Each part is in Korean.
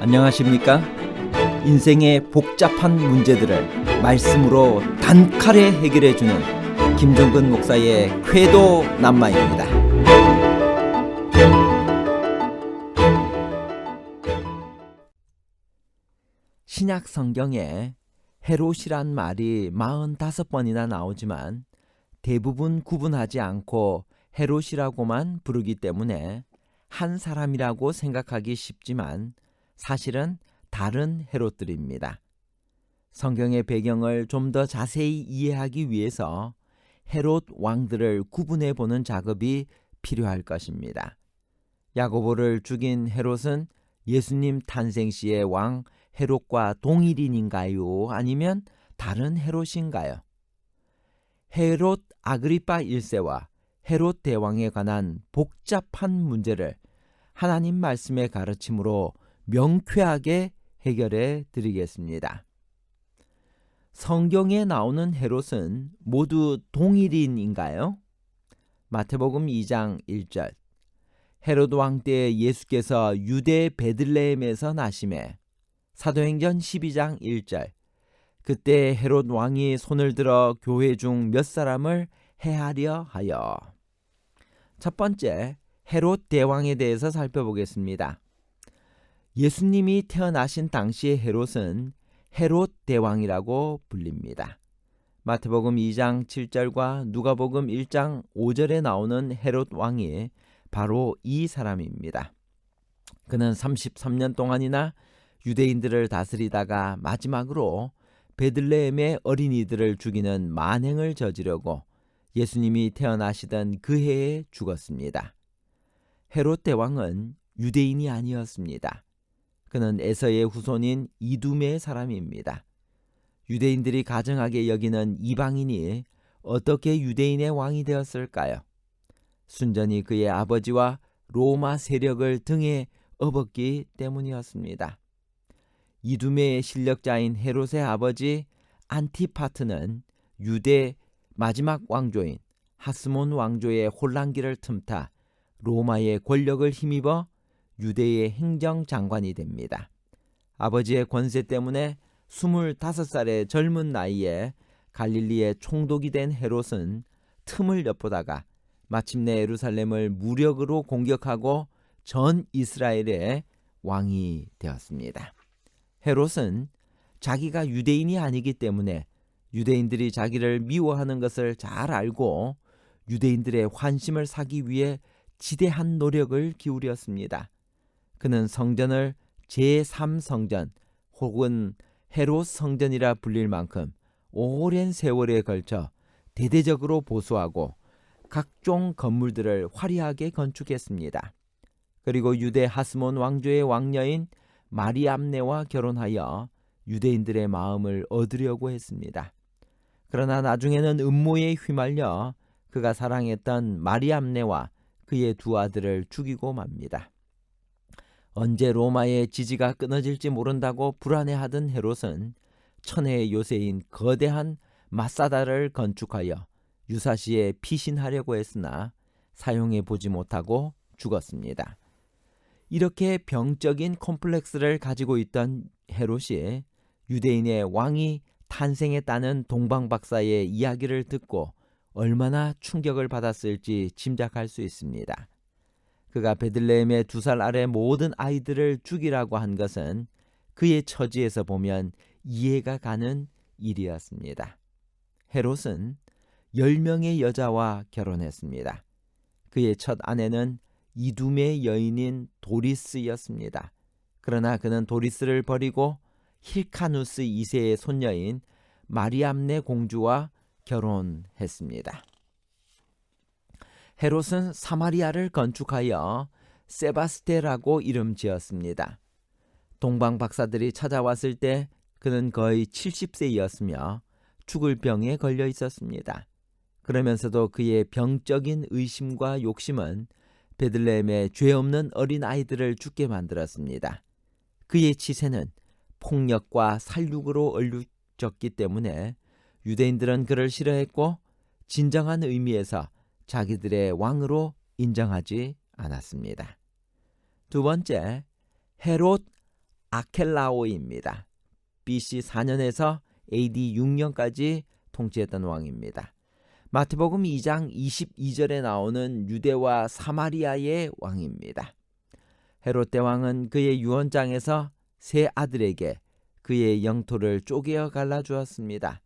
안녕하십니까? 인생의 복잡한 문제들을 말씀으로 단칼에 해결해 주는 김종근 목사의 쾌도 남마입니다. 신약 성경에 헤롯이란 말이 45번이나 나오지만 대부분 구분하지 않고 헤롯이라고만 부르기 때문에 한 사람이라고 생각하기 쉽지만 사실은 다른 헤롯들입니다. 성경의 배경을 좀 더 자세히 이해하기 위해서 헤롯 왕들을 구분해 보는 작업이 필요할 것입니다. 야고보를 죽인 헤롯은 예수님 탄생 시의 왕 헤롯과 동일인인가요? 아니면 다른 헤롯인가요? 헤롯 아그리파 1세와 헤롯 대왕에 관한 복잡한 문제를 하나님 말씀의 가르침으로 명쾌하게 해결해 드리겠습니다. 성경에 나오는 헤롯은 모두 동일인인가요? 마태복음 2장 1절 헤롯 왕 때 예수께서 유대 베들레헴에서 나심에 사도행전 12장 1절 그때 헤롯 왕이 손을 들어 교회 중 몇 사람을 해하려 하여 첫 번째 헤롯 대왕에 대해서 살펴보겠습니다. 예수님이 태어나신 당시의 헤롯은 헤롯 대왕이라고 불립니다. 마태복음 2장 7절과 누가복음 1장 5절에 나오는 헤롯 왕이 바로 이 사람입니다. 그는 33년 동안이나 유대인들을 다스리다가 마지막으로 베들레헴의 어린이들을 죽이는 만행을 저지르고 예수님이 태어나시던 그 해에 죽었습니다. 헤롯 대왕은 유대인이 아니었습니다. 그는 에서의 후손인 이두메의 사람입니다. 유대인들이 가정하게 여기는 이방인이 어떻게 유대인의 왕이 되었을까요? 순전히 그의 아버지와 로마 세력을 등에 업었기 때문이었습니다. 이두메의 실력자인 헤롯의 아버지 안티파트는 유대 마지막 왕조인 하스몬 왕조의 혼란기를 틈타 로마의 권력을 힘입어 유대의 행정장관이 됩니다. 아버지의 권세 때문에 25살의 젊은 나이에 갈릴리의 총독이 된 헤롯은 틈을 엿보다가 마침내 예루살렘을 무력으로 공격하고 전 이스라엘의 왕이 되었습니다. 헤롯은 자기가 유대인이 아니기 때문에 유대인들이 자기를 미워하는 것을 잘 알고 유대인들의 환심을 사기 위해 지대한 노력을 기울였습니다. 그는 성전을 제3성전 혹은 헤롯 성전이라 불릴 만큼 오랜 세월에 걸쳐 대대적으로 보수하고 각종 건물들을 화려하게 건축했습니다. 그리고 유대 하스몬 왕조의 왕녀인 마리암네와 결혼하여 유대인들의 마음을 얻으려고 했습니다. 그러나 나중에는 음모에 휘말려 그가 사랑했던 마리암네와 그의 두 아들을 죽이고 맙니다. 언제 로마의 지지가 끊어질지 모른다고 불안해하던 헤롯은 천혜의 요새인 거대한 마사다를 건축하여 유사시에 피신하려고 했으나 사용해 보지 못하고 죽었습니다. 이렇게 병적인 콤플렉스를 가지고 있던 헤롯이 유대인의 왕이 탄생했다는 동방 박사의 이야기를 듣고 얼마나 충격을 받았을지 짐작할 수 있습니다. 그가 베들레헴의 두 살 아래 모든 아이들을 죽이라고 한 것은 그의 처지에서 보면 이해가 가는 일이었습니다. 헤롯은 10명의 여자와 결혼했습니다. 그의 첫 아내는 이둠의 여인인 도리스였습니다. 그러나 그는 도리스를 버리고 힐카누스 2세의 손녀인 마리암네 공주와 결혼했습니다. 헤롯은 사마리아를 건축하여 세바스테라고 이름 지었습니다. 동방 박사들이 찾아왔을 때 그는 거의 70세였으며 죽을 병에 걸려 있었습니다. 그러면서도 그의 병적인 의심과 욕심은 베들레헴의 죄 없는 어린 아이들을 죽게 만들었습니다. 그의 치세는 폭력과 살육으로 얼룩졌기 때문에 유대인들은 그를 싫어했고 진정한 의미에서 자기들의 왕으로 인정하지 않았습니다. 두 번째, 헤롯 아켈라오입니다. BC 4년에서 AD 6년까지 통치했던 왕입니다. 마태복음 2장 22절에 나오는 유대와 사마리아의 왕입니다. 헤롯 대왕은 그의 유언장에서 세 아들에게 그의 영토를 쪼개어 갈라 주었습니다.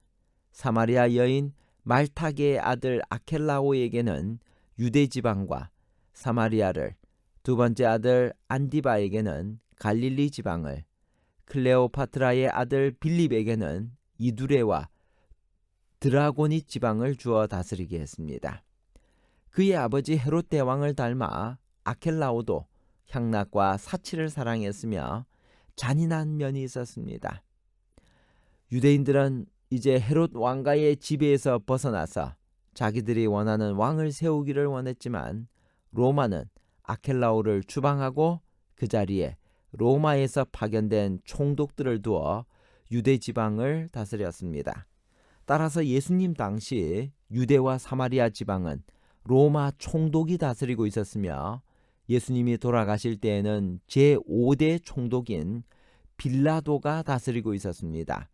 사마리아 여인 말타게의 아들 아켈라오에게는 유대 지방과 사마리아를 두 번째 아들 안디바에게는 갈릴리 지방을 클레오파트라의 아들 빌립에게는 이두레와 드라고니 지방을 주어 다스리게 했습니다. 그의 아버지 헤롯 대왕을 닮아 아켈라오도 향락과 사치를 사랑했으며 잔인한 면이 있었습니다. 유대인들은 이제 헤롯 왕가의 지배에서 벗어나서 자기들이 원하는 왕을 세우기를 원했지만 로마는 아켈라오를 추방하고 그 자리에 로마에서 파견된 총독들을 두어 유대 지방을 다스렸습니다. 따라서 예수님 당시 유대와 사마리아 지방은 로마 총독이 다스리고 있었으며 예수님이 돌아가실 때에는 제5대 총독인 빌라도가 다스리고 있었습니다.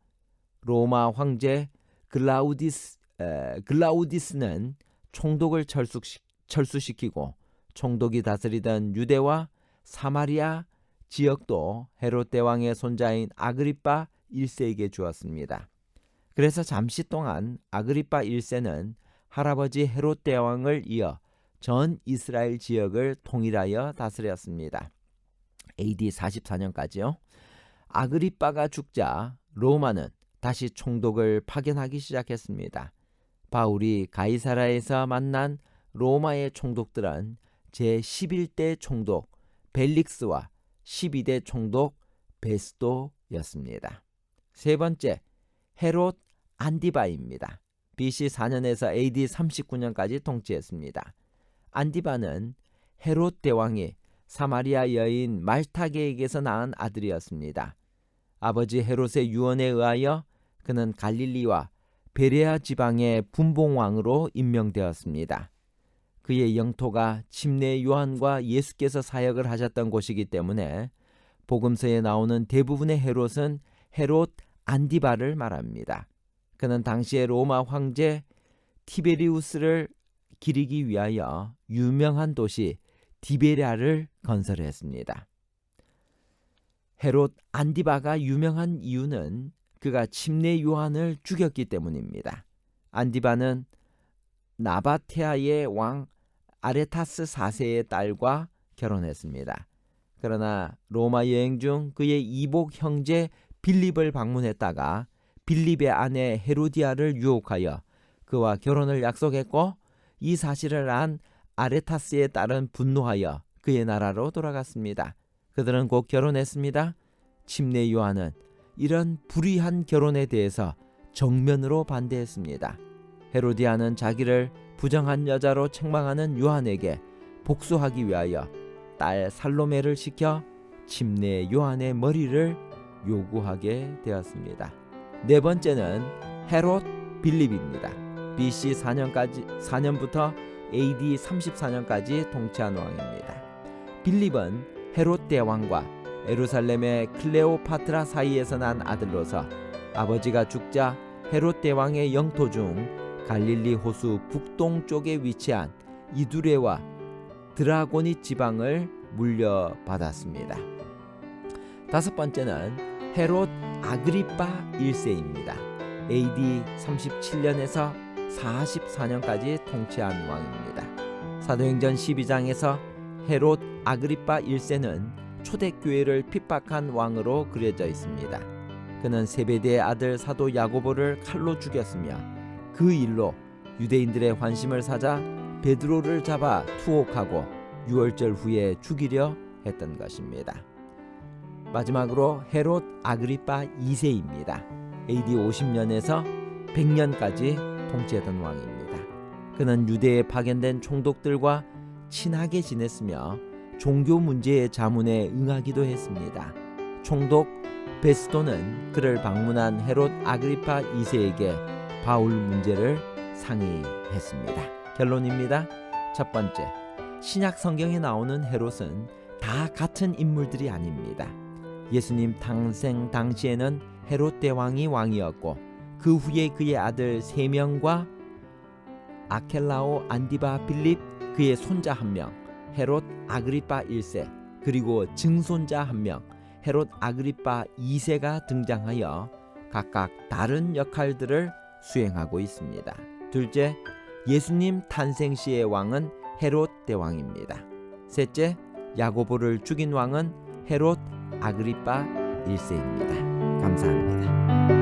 로마 황제 글라우디스, 에, 글라우디스는 총독을 철수시, 철수시키고 총독이 다스리던 유대와 사마리아 지역도 헤롯 대왕의 손자인 아그리파 1세에게 주었습니다. 그래서 잠시 동안 아그리파 1세는 할아버지 헤롯 대왕을 이어 전 이스라엘 지역을 통일하여 다스렸습니다. AD 44년까지요. 아그리빠가 죽자 로마는 다시 총독을 파견하기 시작했습니다. 바울이 가이사라에서 만난 로마의 총독들은 제11대 총독 벨릭스와 12대 총독 베스도였습니다. 세 번째, 헤롯 안디바입니다. BC 4년에서 AD 39년까지 통치했습니다. 안디바는 헤롯 대왕이 사마리아 여인 말타게에게서 낳은 아들이었습니다. 아버지 헤롯의 유언에 의하여 그는 갈릴리와 베레아 지방의 분봉왕으로 임명되었습니다. 그의 영토가 침례 요한과 예수께서 사역을 하셨던 곳이기 때문에 복음서에 나오는 대부분의 헤롯은 헤롯 안디바를 말합니다. 그는 당시의 로마 황제 티베리우스를 기리기 위하여 유명한 도시 디베랴를 건설했습니다. 헤롯 안디바가 유명한 이유는 그가 침례 요한을 죽였기 때문입니다. 안디바는 나바테아의 왕 아레타스 4세의 딸과 결혼했습니다. 그러나 로마 여행 중 그의 이복 형제 빌립을 방문했다가 빌립의 아내 헤로디아를 유혹하여 그와 결혼을 약속했고 이 사실을 안 아레타스의 딸은 분노하여 그의 나라로 돌아갔습니다. 그들은 곧 결혼했습니다. 침례 요한은 이런 불의한 결혼에 대해서 정면으로 반대했습니다. 헤로디아는 자기를 부정한 여자로 책망하는 요한에게 복수하기 위하여 딸 살로메를 시켜 침례 요한의 머리를 요구하게 되었습니다. 네 번째는 헤롯 빌립입니다. BC 4년까지 4년부터 AD 34년까지 통치한 왕입니다. 빌립은 헤롯 대왕과 에루살렘의 클레오파트라 사이에서 난 아들로서 아버지가 죽자 헤롯 대왕의 영토 중 갈릴리 호수 북동쪽에 위치한 이두레와 드라고니 지방을 물려받았습니다. 다섯 번째는 헤롯 아그리파 1세입니다. AD 37년에서 44년까지 통치한 왕입니다. 사도행전 12장에서 헤롯 아그리파 1세는 초대교회를 핍박한 왕으로 그려져 있습니다. 그는 세베대의 아들 사도 야고보를 칼로 죽였으며 그 일로 유대인들의 환심을 사자 베드로를 잡아 투옥하고 유월절 후에 죽이려 했던 것입니다. 마지막으로 헤롯 아그리파 2세입니다. AD 50년에서 100년까지 통치했던 왕입니다. 그는 유대에 파견된 총독들과 친하게 지냈으며 종교 문제의 자문에 응하기도 했습니다. 총독 베스도는 그를 방문한 헤롯 아그리파 2세에게 바울 문제를 상의했습니다. 결론입니다. 첫 번째, 신약 성경에 나오는 헤롯은 다 같은 인물들이 아닙니다. 예수님 탄생 당시에는 헤롯 대왕이 왕이었고 그 후에 그의 아들 세 명과 아켈라오 안디바 빌립 그의 손자 한 명, 헤롯 아그리파 1세 그리고 증손자 한 명, 헤롯 아그리파 2세가 등장하여 각각 다른 역할들을 수행하고 있습니다. 둘째, 예수님 탄생 시의 왕은 헤롯 대왕입니다. 셋째, 야고보를 죽인 왕은 헤롯 아그리파 1세입니다. 감사합니다.